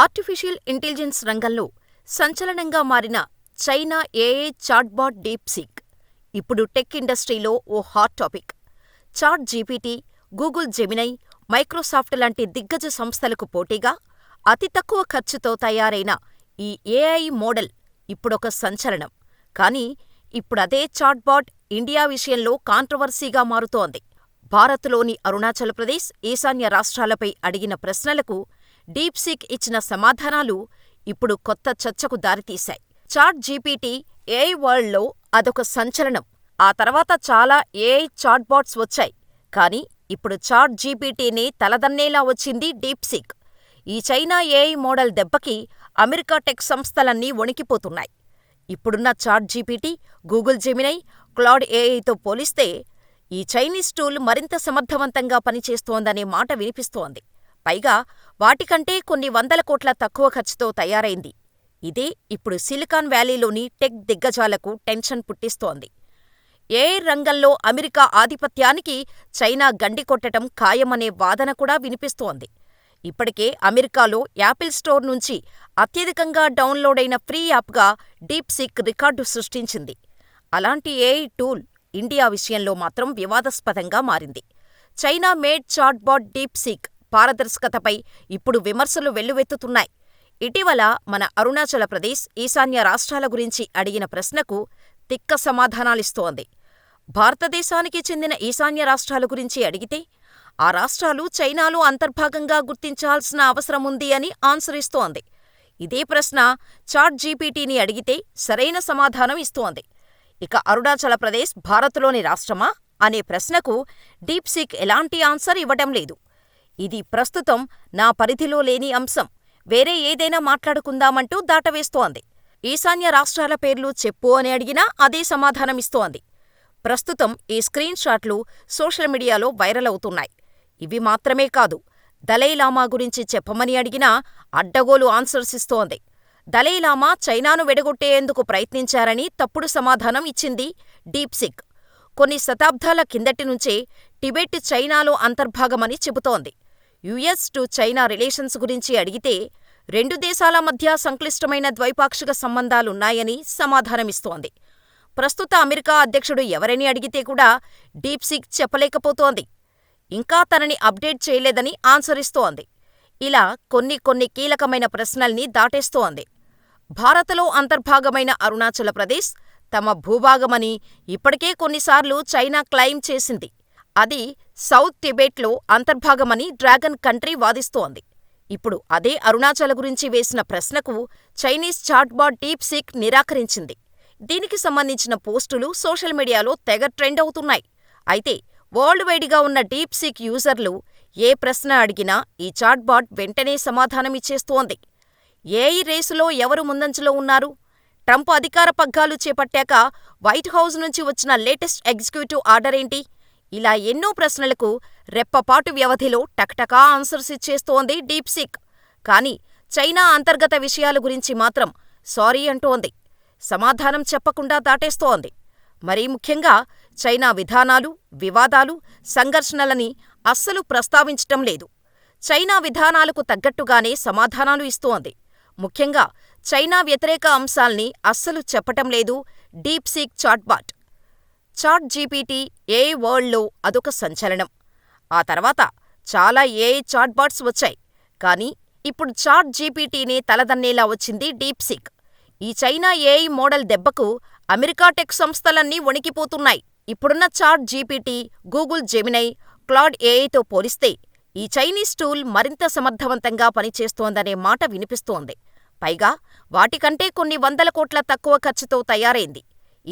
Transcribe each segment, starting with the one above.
Artificial intelligence రంగంలో సంచలనంగా మారిన చైనా ఏఐ చాట్బాట్ డీప్సీక్ ఇప్పుడు టెక్ ఇండస్ట్రీలో ఓ hot topic. ChatGPT, Google Gemini, Microsoft లాంటి దిగ్గజ సంస్థలకు పోటీగా అతి తక్కువ ఖర్చుతో తయారైన ఈ ఏఐ మోడల్ ఇప్పుడొక సంచలనం. కానీ ఇప్పుడదే చాట్బాట్ ఇండియా విషయంలో కాంట్రవర్సీగా మారుతోంది. భారత్లోని అరుణాచల్ ప్రదేశ్, ఈశాన్య రాష్ట్రాలపై అడిగిన ప్రశ్నలకు డీప్సీక్ ఇచ్చిన సమాధానాలు ఇప్పుడు కొత్త చర్చకు దారితీశాయి. చాట్ జీపీటీ ఏఐ వరల్డ్లో అదొక సంచలనం. ఆ తర్వాత చాలా ఏఐ చాట్బాట్స్ వచ్చాయి. కానీ ఇప్పుడు చాట్ జీపీటీనే తలదన్నేలా వచ్చింది డీప్సీక్. ఈ చైనా ఏఐ మోడల్ దెబ్బకి అమెరికా టెక్ సంస్థలన్నీ వణికిపోతున్నాయి. ఇప్పుడున్న chat GPT, Google Gemini, Claude ఏఐతో పోలిస్తే ఈ చైనీస్ టూల్ మరింత సమర్థవంతంగా పనిచేస్తోందనే మాట వినిపిస్తోంది. పైగా వాటికంటే కొన్ని వందల కోట్ల తక్కువ ఖర్చుతో తయారైంది. ఇదే ఇప్పుడు సిలికాన్ వ్యాలీలోని టెక్ దిగ్గజాలకు టెన్షన్ పుట్టిస్తోంది. ఏఐ రంగంలో అమెరికా ఆధిపత్యానికి చైనా గండికొట్టటం ఖాయమనే వాదన కూడా వినిపిస్తోంది. ఇప్పటికే అమెరికాలో యాపిల్ స్టోర్ నుంచి అత్యధికంగా డౌన్లోడైన ఫ్రీ యాప్గా డీప్సీక్ రికార్డు సృష్టించింది. అలాంటి ఏఐ టూల్ ఇండియా విషయంలో మాత్రం వివాదాస్పదంగా మారింది. చైనా మేడ్ చాట్బాట్ డీప్సీక్ పారదర్శకతపై ఇప్పుడు విమర్శలు వెల్లువెత్తుతున్నాయి. ఇటీవల మన అరుణాచల ప్రదేశ్, ఈశాన్య రాష్ట్రాల గురించి అడిగిన ప్రశ్నకు తిక్క సమాధానాలిస్తోంది. భారతదేశానికి చెందిన ఈశాన్య రాష్ట్రాల గురించి అడిగితే ఆ రాష్ట్రాలు చైనాలో అంతర్భాగంగా గుర్తించాల్సిన అవసరముంది అని ఆన్సర్ ఇస్తోంది. ఇదే ప్రశ్న చాట్ జీపీటీని అడిగితే సరైన సమాధానం ఇస్తోంది. ఇక అరుణాచల ప్రదేశ్ భారత్లోని రాష్ట్రమా అనే ప్రశ్నకు డీప్సీక్ ఎలాంటి ఆన్సర్ ఇవ్వటం లేదు. ఇది ప్రస్తుతం నా పరిధిలో లేని అంశం, వేరే ఏదైనా మాట్లాడుకుందామంటూ దాటవేస్తోంది. ఈశాన్య రాష్ట్రాల పేర్లు చెప్పు అని అడిగినా అదే సమాధానమిస్తోంది. ప్రస్తుతం ఈ స్క్రీన్ షాట్లు సోషల్ మీడియాలో వైరల్ అవుతున్నాయి. ఇవి మాత్రమే కాదు, దలైలామా గురించి చెప్పమని అడిగినా అడ్డగోలు ఆన్సర్స్ ఇస్తోంది. దలైలామా చైనాను వెడగొట్టేందుకు ప్రయత్నించారని తప్పుడు సమాధానం ఇచ్చింది డీప్సిక్. కొన్ని శతాబ్దాల కిందటి నుంచే టిబెట్ చైనాలో అంతర్భాగమని చెబుతోంది. యుఎస్ టు చైనా రిలేషన్స్ గురించి అడిగితే రెండు దేశాల మధ్య సంక్లిష్టమైన ద్వైపాక్షిక సంబంధాలున్నాయని సమాధానమిస్తోంది. ప్రస్తుత అమెరికా అధ్యక్షుడు ఎవరని అడిగితే కూడా డీప్సీక్ చెప్పలేకపోతోంది. ఇంకా తనని అప్డేట్ చేయలేదని ఆన్సరిస్తోంది ఇలా కొన్ని కొన్ని కీలకమైన ప్రశ్నల్ని దాటేస్తోంది. భారతలో అంతర్భాగమైన అరుణాచల ప్రదేశ్ తమ భూభాగమని ఇప్పటికే కొన్నిసార్లు చైనా క్లెయిమ్ చేసింది. అది సౌత్ టిబెట్లో అంతర్భాగమని డ్రాగన్ కంట్రీ వాదిస్తోంది. ఇప్పుడు అదే అరుణాచల్ గురించి వేసిన ప్రశ్నకు చైనీస్ చాట్బాట్ డీప్సీక్ నిరాకరించింది. దీనికి సంబంధించిన పోస్టులు సోషల్ మీడియాలో తెగ ట్రెండ్ అవుతున్నాయి. అయితే వరల్డ్ వైడ్గా ఉన్న డీప్సీక్ యూజర్లు ఏ ప్రశ్న అడిగినా ఈ చాట్బాట్ వెంటనే సమాధానమిచ్చేస్తోంది. ఏఐ రేసులో ఎవరు ముందంజలో ఉన్నారు? ట్రంప్ అధికార పగ్గాలు చేపట్టాక వైట్ హౌస్ నుంచి వచ్చిన లేటెస్ట్ ఎగ్జిక్యూటివ్ ఆర్డరేంటి? ఇలా ఎన్నో ప్రశ్నలకు రెప్పపాటు వ్యవధిలో టకటకా ఆన్సర్స్ ఇచ్చేస్తోంది డీప్సీక్. కానీ చైనా అంతర్గత విషయాల గురించి మాత్రం సారీ అంటోంది. సమాధానం చెప్పకుండా దాటేస్తోంది. మరీ ముఖ్యంగా చైనా విధానాలు, వివాదాలు, సంఘర్షణలని అస్సలు ప్రస్తావించటం లేదు. చైనా విధానాలకు తగ్గట్టుగానే సమాధానాలు ఇస్తోంది. ముఖ్యంగా చైనా వ్యతిరేక అంశాల్ని అస్సలు చెప్పటం లేదు DeepSeek chatbot. ChatGPT AI వరల్డ్లో అదొక సంచలనం. ఆ తర్వాత చాలా ఏఐ చాట్బాట్స్ వచ్చాయి. కానీ ఇప్పుడు చాట్ జీపీటీనే తలదన్నేలా వచ్చింది డీప్సీక్. ఈ చైనా ఏఐ మోడల్ దెబ్బకు అమెరికా టెక్ సంస్థలన్నీ వణికిపోతున్నాయి. ఇప్పుడున్న chat GPT, Google Gemini, Claude ఏఐతో పోలిస్తే ఈ చైనీస్ టూల్ మరింత సమర్థవంతంగా పనిచేస్తోందనే మాట వినిపిస్తోంది. పైగా వాటికంటే కొన్ని వందల కోట్ల తక్కువ ఖర్చుతో తయారైంది.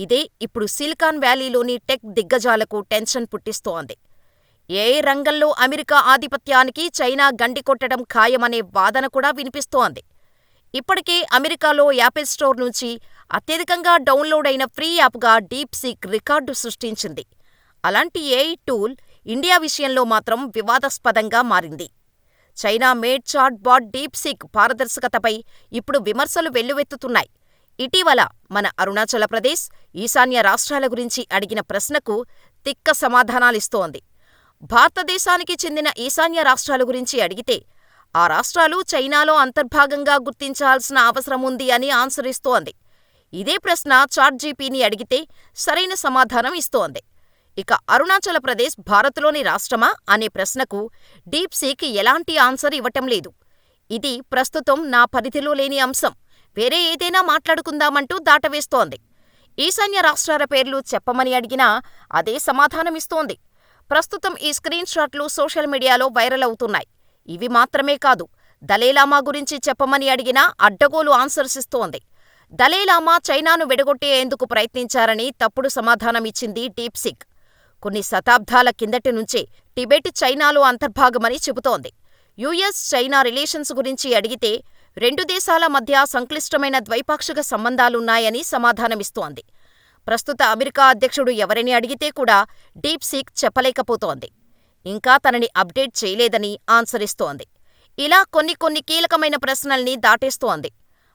ఇదే ఇప్పుడు సిలికాన్ వ్యాలీలోని టెక్ దిగ్గజాలకు టెన్షన్ పుట్టిస్తోంది. ఏఐ రంగంలో అమెరికా ఆధిపత్యానికి చైనా గండికొట్టడం ఖాయమనే వాదన కూడా వినిపిస్తోంది. ఇప్పటికే అమెరికాలో యాపిల్ స్టోర్ నుంచి అత్యధికంగా డౌన్లోడ్ అయిన ఫ్రీ యాప్గా డీప్సీక్ రికార్డు సృష్టించింది. అలాంటి ఏఐ టూల్ ఇండియా విషయంలో మాత్రం వివాదాస్పదంగా మారింది. China made chatbot DeepSeek పారదర్శకతపై ఇప్పుడు విమర్శలు వెల్లువెత్తుతున్నాయి. ఇటీవల మన అరుణాచల ప్రదేశ్, ఈశాన్య రాష్ట్రాల గురించి అడిగిన ప్రశ్నకు తిక్క సమాధానాలిస్తోంది. భారతదేశానికి చెందిన ఈశాన్య రాష్ట్రాల గురించి అడిగితే ఆ రాష్ట్రాలు చైనాలో అంతర్భాగంగా గుర్తించాల్సిన అవసరం ఉంది అని ఆన్సర్ ఇస్తోంది. ఇదే ప్రశ్న చాట్జీపీని అడిగితే సరైన సమాధానం ఇస్తోంది. ఇక అరుణాచల ప్రదేశ్ భారత్లోని రాష్ట్రమా అనే ప్రశ్నకు డీప్సీక్ ఎలాంటి ఆన్సర్ ఇవ్వటం లేదు. ఇది ప్రస్తుతం నా పరిధిలో లేని అంశం, వేరే ఏదైనా మాట్లాడుకుందామంటూ దాటవేస్తోంది. ఈశాన్య రాష్ట్రాల పేర్లు చెప్పమని అడిగినా అదే సమాధానమిస్తోంది. ప్రస్తుతం ఈ స్క్రీన్ షాట్లు సోషల్ మీడియాలో వైరల్ అవుతున్నాయి. ఇవి మాత్రమే కాదు, దలైలామా గురించి చెప్పమని అడిగినా అడ్డగోలు ఆన్సర్స్ ఇస్తోంది. దలైలామా చైనాను విడగొట్టేందుకు ప్రయత్నించారని తప్పుడు సమాధానమిచ్చింది డీప్సీక్. కొన్ని శతాబ్దాల కిందటి నుంచే టిబెట్ చైనాలో అంతర్భాగమని చెబుతోంది. యూఎస్ చైనా రిలేషన్స్ గురించి అడిగితే రెండు దేశాల మధ్య సంక్లిష్టమైన ద్వైపాక్షిక సంబంధాలున్నాయని సమాధానమిస్తోంది. ప్రస్తుత అమెరికా అధ్యక్షుడు ఎవరని అడిగితే కూడా డీప్ సీక్ చెప్పలేకపోతోంది. ఇంకా తనని అప్డేట్ చేయలేదని ఆన్సర్ ఇస్తోంది. ఇలా కొన్ని కొన్ని కీలకమైన ప్రశ్నల్ని దాటేస్తోంది.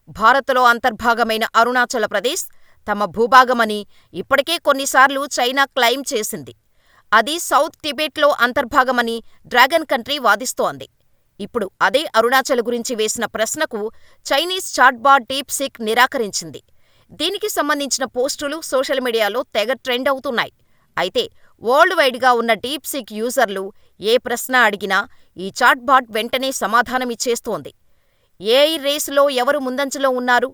భారత్లో అంతర్భాగమైన అరుణాచల ప్రదేశ్ తమ భూభాగమని ఇప్పటికే కొన్నిసార్లు చైనా క్లెయిమ్ చేసింది. అది సౌత్ టిబెట్లో అంతర్భాగమని డ్రాగన్ కంట్రీ వాదిస్తోంది. ఇప్పుడు అదే అరుణాచల్ గురించి వేసిన ప్రశ్నకు చైనీస్ చాట్బాట్ డీప్ సిక్ నిరాకరించింది. దీనికి సంబంధించిన పోస్టులు సోషల్ మీడియాలో తెగ ట్రెండ్ అవుతున్నాయి. అయితే వరల్డ్ వైడ్గా ఉన్న డీప్ సిక్ యూజర్లు ఏ ప్రశ్న అడిగినా ఈ చాట్బాట్ వెంటనే సమాధానమిచ్చేస్తోంది. ఏఐ రేసులో ఎవరు ముందంజలో ఉన్నారు?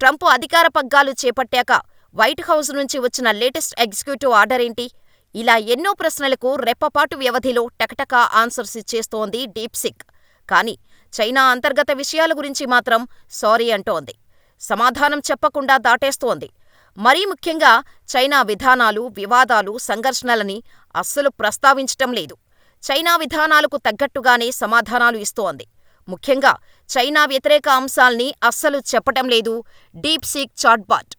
ట్రంప్ అధికార పగ్గాలు చేపట్టాక వైట్ హౌస్ నుంచి వచ్చిన లేటెస్ట్ ఎగ్జిక్యూటివ్ ఆర్డరేంటి? ఇలా ఎన్నో ప్రశ్నలకు రెప్పపాటు వ్యవధిలో టకటకా ఆన్సర్స్ ఇచ్చేస్తోంది డీప్ సిక్ కానీ చైనా అంతర్గత విషయాల గురించి మాత్రం సారీ అంటోంది. సమాధానం చెప్పకుండా దాటేస్తోంది. మరీ ముఖ్యంగా చైనా విధానాలు, వివాదాలు, సంఘర్షణలని అస్సలు ప్రస్తావించటం లేదు. చైనా విధానాలకు తగ్గట్టుగానే సమాధానాలు ఇస్తోంది. ముఖ్యంగా చైనా వ్యతిరేక అంశాల్ని అస్సలు చెప్పటం లేదు డీప్ సీక్ చాట్బాట్.